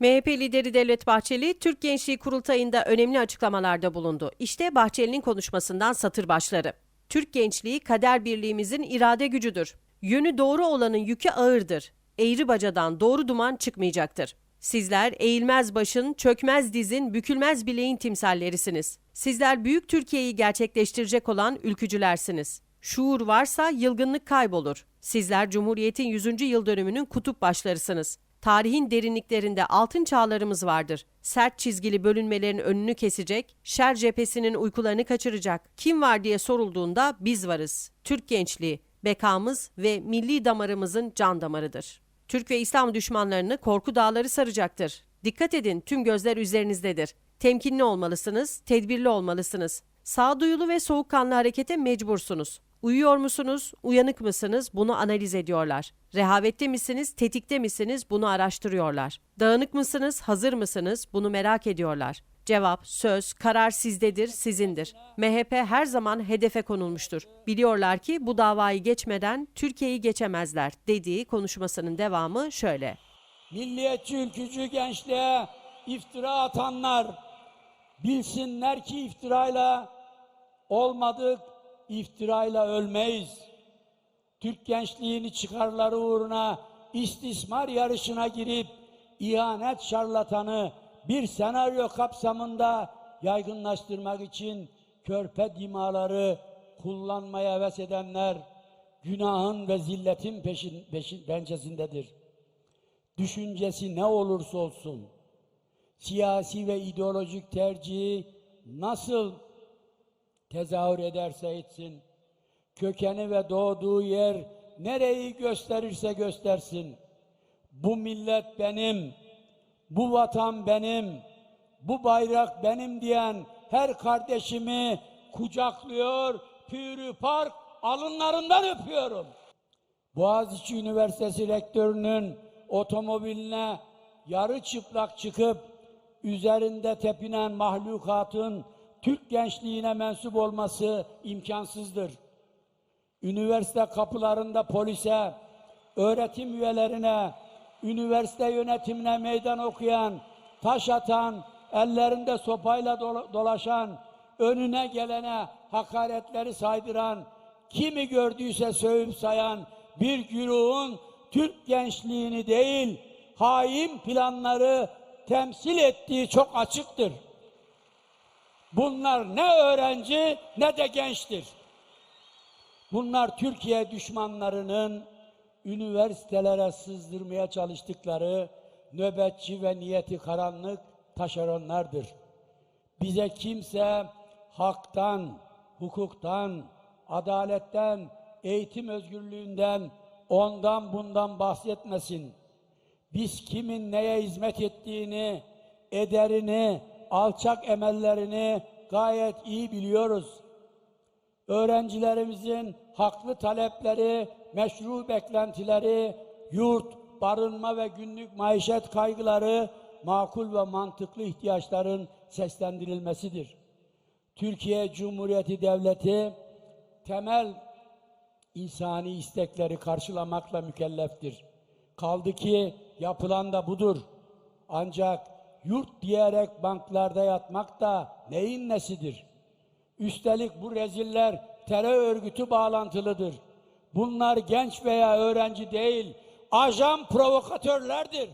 MHP lideri Devlet Bahçeli, Türk Gençliği Kurultayı'nda önemli açıklamalarda bulundu. İşte Bahçeli'nin konuşmasından satır başları. Türk gençliği kader birliğimizin irade gücüdür. Yönü doğru olanın yükü ağırdır. Eğri bacadan doğru duman çıkmayacaktır. Sizler eğilmez başın, çökmez dizin, bükülmez bileğin timsallerisiniz. Sizler büyük Türkiye'yi gerçekleştirecek olan ülkücülersiniz. Şuur varsa yılgınlık kaybolur. Sizler Cumhuriyet'in 100. yıl dönümünün kutup başlarısınız. Tarihin derinliklerinde altın çağlarımız vardır. Sert çizgili bölünmelerin önünü kesecek, şer cephesinin uykularını kaçıracak. Kim var diye sorulduğunda biz varız. Türk gençliği, bekamız ve milli damarımızın can damarıdır. Türk ve İslam düşmanlarını korku dağları saracaktır. Dikkat edin tüm gözler üzerinizdedir. Temkinli olmalısınız, tedbirli olmalısınız. Sağduyulu ve soğukkanlı harekete mecbursunuz. Uyuyor musunuz, uyanık mısınız bunu analiz ediyorlar. Rehavette misiniz, tetikte misiniz bunu araştırıyorlar. Dağınık mısınız, hazır mısınız bunu merak ediyorlar. Cevap, söz, karar sizdedir, sizindir. MHP her zaman hedefe konulmuştur. Biliyorlar ki bu davayı geçmeden Türkiye'yi geçemezler dediği konuşmasının devamı şöyle. milliyetçi ülkücü gençliğe iftira atanlar bilsinler ki iftirayla olmadık, iftirayla ölmeyiz. Türk gençliğini çıkarları uğruna istismar yarışına girip ihanet şarlatanı bir senaryo kapsamında yaygınlaştırmak için körpe dimaları kullanmaya heves edenler günahın ve zilletin peşin, peşin, pençesindedir düşüncesi ne olursa olsun, siyasi ve ideolojik tercihi nasıl tezahür ederse etsin, kökeni ve doğduğu yer nereyi gösterirse göstersin, bu millet benim, bu vatan benim, bu bayrak benim diyen her kardeşimi kucaklıyor, pürü park alınlarından öpüyorum. Boğaziçi Üniversitesi rektörünün otomobiline yarı çıplak çıkıp üzerinde tepinen mahlukatın Türk gençliğine mensup olması imkansızdır. Üniversite kapılarında polise, öğretim üyelerine, üniversite yönetimine meydan okuyan, taş atan, ellerinde sopayla dola- dolaşan, önüne gelene hakaretleri saydıran, kimi gördüyse sövüp sayan bir güruhun Türk gençliğini değil, hain planları temsil ettiği çok açıktır. Bunlar ne öğrenci ne de gençtir. Bunlar Türkiye düşmanlarının üniversitelere sızdırmaya çalıştıkları nöbetçi ve niyeti karanlık taşeronlardır. Bize kimse haktan, hukuktan, adaletten, eğitim özgürlüğünden, ondan bundan bahsetmesin. Biz kimin neye hizmet ettiğini, ederini, alçak emellerini gayet iyi biliyoruz. Öğrencilerimizin haklı talepleri, meşru beklentileri, yurt, barınma ve günlük maişet kaygıları, makul ve mantıklı ihtiyaçların seslendirilmesidir. Türkiye Cumhuriyeti Devleti temel insani istekleri karşılamakla mükelleftir. Kaldı ki yapılan da budur. Ancak yurt diyerek banklarda yatmak da neyin nesidir? Üstelik bu reziller terör örgütü bağlantılıdır. Bunlar genç veya öğrenci değil, ajan provokatörlerdir.